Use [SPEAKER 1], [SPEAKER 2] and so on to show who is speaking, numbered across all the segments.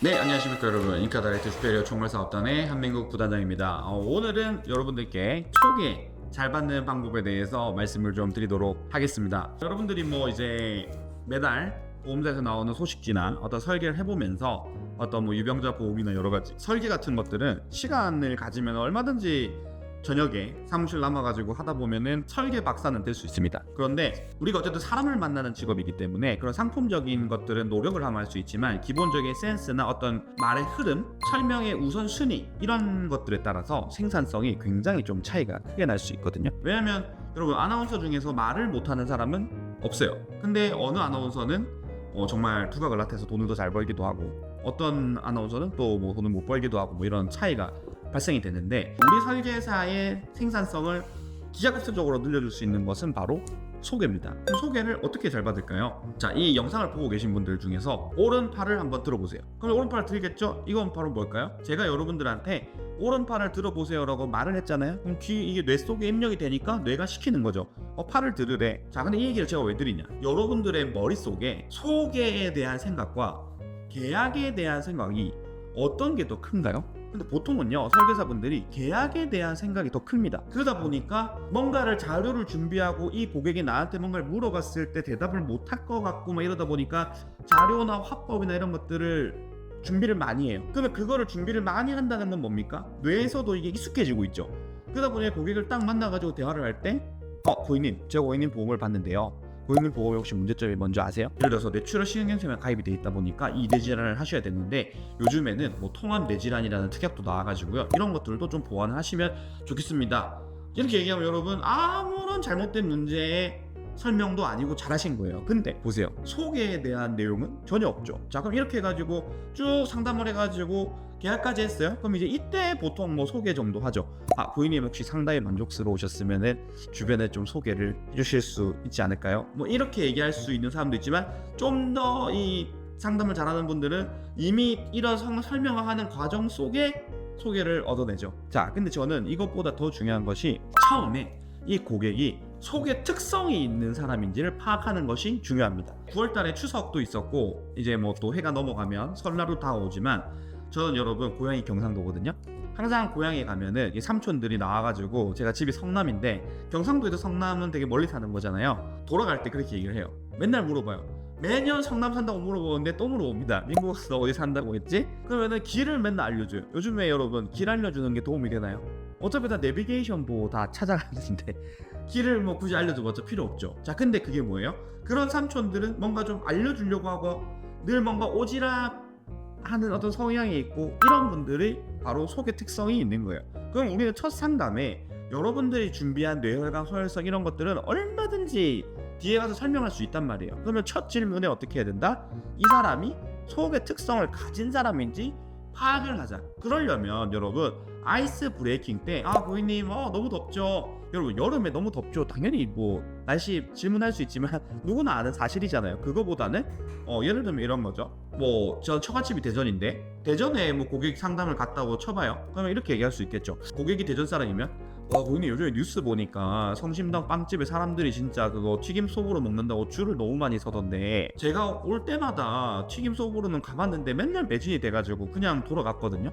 [SPEAKER 1] 네 안녕하십니까 여러분. 인카다이렉트 슈페리어 총괄사업단의 한민국 부단장입니다. 어, 오늘은 여러분들께 소개 잘 받는 방법에 대해서 말씀을 좀 드리도록 하겠습니다. 여러분들이 뭐 이제 매달 보험사에서 나오는 소식지나 어떤 설계를 해보면서 어떤 뭐 유병자 보험이나 여러 가지 설계 같은 것들은 시간을 가지면 얼마든지 저녁에 사무실 남아가지고 하다 보면은 설계 박사는 될 수 있습니다. 그런데 우리가 어쨌든 사람을 만나는 직업이기 때문에 그런 상품적인 것들은 노력을 하면 할 수 있지만 기본적인 센스나 어떤 말의 흐름, 설명의 우선순위 이런 것들에 따라서 생산성이 굉장히 좀 차이가 크게 날 수 있거든요. 왜냐하면 여러분 아나운서 중에서 말을 못하는 사람은 없어요. 근데 어느 아나운서는 어, 정말 두각을 나타내서 돈을 더 잘 벌기도 하고 어떤 아나운서는 또 뭐 돈을 못 벌기도 하고 뭐 이런 차이가 발생이 되는데 우리 설계사의 생산성을 기하급수적으로 늘려줄 수 있는 것은 바로 소개입니다. 그럼 소개를 어떻게 잘 받을까요? 자, 이 영상을 보고 계신 분들 중에서 오른팔을 한번 들어보세요. 그럼 오른팔을 들겠죠? 이건 바로 뭘까요? 제가 여러분들한테 오른팔을 들어보세요라고 말을 했잖아요. 그럼 귀 이게 뇌 속에 입력이 되니까 뇌가 시키는 거죠. 어, 팔을 들으래. 자, 근데 이 얘기를 제가 왜 드리냐? 여러분들의 머릿속에 소개에 대한 생각과 계약에 대한 생각이 어떤 게 더 큰가요? 근데 보통은요 설계사분들이 계약에 대한 생각이 더 큽니다 그러다 보니까 뭔가를 자료를 준비하고 이 고객이 나한테 뭔가를 물어봤을 때 대답을 못 할 것 같고 막 이러다 보니까 자료나 화법이나 이런 것들을 준비를 많이 해요 그러면 그거를 준비를 많이 한다는 건 뭡니까? 뇌에서도 이게 익숙해지고 있죠 그러다 보니 고객을 딱 만나가지고 대화를 할때 어, 고객님, 제가 고객님 보험을 받는데요. 고객님 보험에 혹시 문제점이 뭔지 아세요? 예를 들어서 뇌출혈 신경염에 가입이 돼 있다 보니까 이 뇌질환을 하셔야 되는데 요즘에는 뭐 통합 뇌질환이라는 특약도 나와가지고요. 이런 것들도 좀 보완을 하시면 좋겠습니다. 이렇게 얘기하면 여러분 아무런 잘못된 문제에 설명도 아니고 잘하신 거예요. 근데 보세요. 소개에 대한 내용은 전혀 없죠. 자, 그럼 이렇게 해가지고 쭉 상담을 해가지고 계약까지 했어요. 그럼 이제 이때 보통 뭐 소개 정도 하죠. 아, 고객님 혹시 상당히 만족스러우셨으면은 주변에 좀 소개를 해주실 수 있지 않을까요? 뭐 이렇게 얘기할 수 있는 사람도 있지만 좀 더 이 상담을 잘하는 분들은 이미 이런 성- 설명하는 과정 속에 소개를 얻어내죠. 자, 근데 저는 이것보다 더 중요한 것이 처음에 이 고객이 소개 특성이 있는 사람인지를 파악하는 것이 중요합니다. 9월달에 추석도 있었고 이제 뭐 또 해가 넘어가면 설날도 다가오지만 저는 여러분 고향이 경상도거든요. 항상 고향에 가면은 이 삼촌들이 나와가지고 제가 집이 성남인데 경상도에도 성남은 되게 멀리 사는 거잖아요. 돌아갈 때 그렇게 얘기를 해요. 맨날 물어봐요. 매년 성남 산다고 물어보는데 또 물어봅니다. 민국에서 어디 산다고 했지? 그러면은 길을 맨날 알려줘요. 요즘에 여러분 길 알려주는 게 도움이 되나요? 어차피 다 내비게이션 보고 다 찾아가는데 길을 뭐 굳이 알려줘봤자 필요 없죠. 자, 근데 그게 뭐예요? 그런 삼촌들은 뭔가 좀 알려주려고 하고 늘 뭔가 오지랖 하는 어떤 성향이 있고 이런 분들이 바로 소개 특성이 있는 거예요. 그럼 우리는 첫 상담에 여러분들이 준비한 뇌혈관, 소혈성 이런 것들은 얼마든지 뒤에 가서 설명할 수 있단 말이에요. 그러면 첫 질문에 어떻게 해야 된다? 이 사람이 소개 특성을 가진 사람인지 파악을 하자. 그러려면 여러분 아이스 브레이킹 때 아 고객님 어 너무 덥죠. 여러분 여름에 너무 덥죠. 당연히 뭐 날씨 질문할 수 있지만 누구나 아는 사실이잖아요. 그거보다는 어 예를 들면 이런 거죠. 뭐 저 처갓집이 대전인데 대전에 뭐 고객 상담을 갔다고 쳐봐요. 그러면 이렇게 얘기할 수 있겠죠. 고객이 대전 사람이면 와 고객님 요즘에 뉴스 보니까 성심당 빵집에 사람들이 진짜 그거 튀김 소보로 먹는다고 줄을 너무 많이 서던데 제가 올 때마다 튀김 소보로는 가봤는데 맨날 매진이 돼가지고 그냥 돌아갔거든요.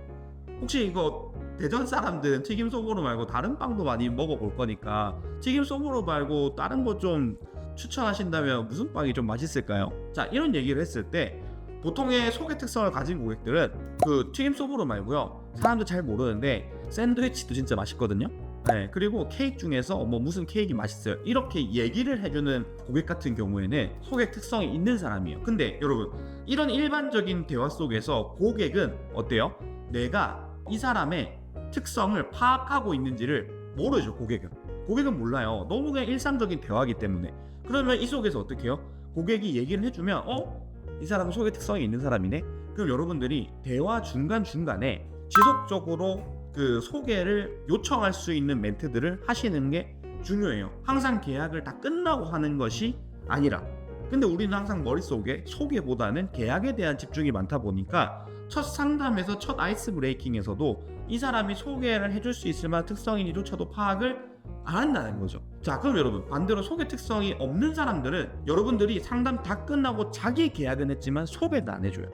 [SPEAKER 1] 혹시 이거 대전 사람들은 튀김 소보로 말고 다른 빵도 많이 먹어볼 거니까 튀김 소보로 말고 다른 거 좀 추천하신다면 무슨 빵이 좀 맛있을까요? 자 이런 얘기를 했을 때 보통의 소개 특성을 가진 고객들은 그 튀김 소보로 말고요 사람들 잘 모르는데 샌드위치도 진짜 맛있거든요. 네, 그리고 케이크 중에서 뭐 무슨 케이크 맛있어요. 이렇게 얘기를 해주는 고객 같은 경우에는 소개 특성이 있는 사람이에요. 근데 여러분, 이런 일반적인 대화 속에서 고객은 어때요? 내가 이 사람의 특성을 파악하고 있는지를 모르죠, 고객은. 고객은 몰라요. 너무 그냥 일상적인 대화이기 때문에. 그러면 이 속에서 어떻게 해요? 고객이 얘기를 해주면, 어? 이 사람은 소개 특성이 있는 사람이네? 그럼 여러분들이 대화 중간중간에 지속적으로 그 소개를 요청할 수 있는 멘트들을 하시는 게 중요해요. 항상 계약을 다 끝나고 하는 것이 아니라. 근데 우리는 항상 머릿속에 소개보다는 계약에 대한 집중이 많다 보니까 첫 상담에서 첫 아이스 브레이킹에서도 이 사람이 소개를 해줄 수 있을 만한 특성인지조차도 파악을 안 한다는 거죠. 자, 그럼 여러분 반대로 소개 특성이 없는 사람들은 여러분들이 상담 다 끝나고 자기 계약은 했지만 소개도 안 해줘요.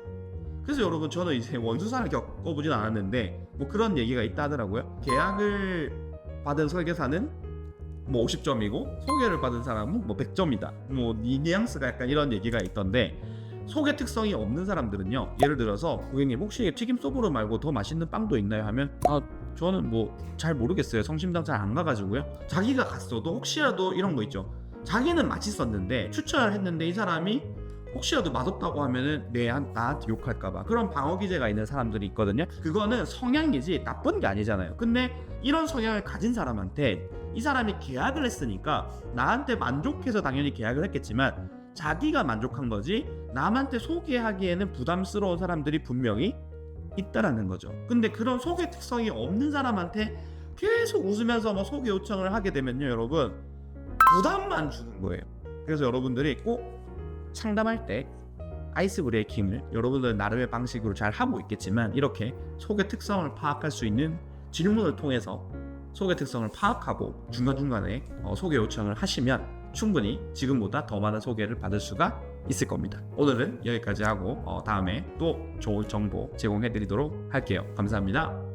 [SPEAKER 1] 그래서 여러분 저는 이제 원수사를 겪어보진 않았는데 뭐 그런 얘기가 있다 하더라고요. 계약을 받은 설계사는 뭐 50점이고 소개를 받은 사람은 뭐 100점이다. 뭐 이 뉘앙스가 약간 이런 얘기가 있던데 소개 특성이 없는 사람들은요. 예를 들어서 고객님 혹시 튀김 소보로 말고 더 맛있는 빵도 있나요? 하면 아 저는 뭐 잘 모르겠어요. 성심당 잘 안 가가지고요. 자기가 갔어도 혹시라도 이런 거 있죠. 자기는 맛있었는데 추천을 했는데 이 사람이 혹시라도 맛없다고 하면은 내 한- 나한테 욕할까봐 그런 방어 기제가 있는 사람들이 있거든요. 그거는 성향이지 나쁜 게 아니잖아요. 근데 이런 성향을 가진 사람한테 이 사람이 계약을 했으니까 나한테 만족해서 당연히 계약을 했겠지만 자기가 만족한 거지 남한테 소개하기에는 부담스러운 사람들이 분명히 있다라는 거죠. 근데 그런 소개 특성이 없는 사람한테 계속 웃으면서 뭐 소개 요청을 하게 되면요, 여러분 부담만 주는 거예요. 그래서 여러분들이 꼭 상담할 때 아이스 브레이킹을 여러분들 나름의 방식으로 잘 하고 있겠지만 이렇게 소개 특성을 파악할 수 있는 질문을 통해서 소개 특성을 파악하고 중간중간에 어, 소개 요청을 하시면 충분히 지금보다 더 많은 소개를 받을 수가 있을 겁니다. 오늘은 여기까지 하고 어, 다음에 또 좋은 정보 제공해 드리도록 할게요. 감사합니다.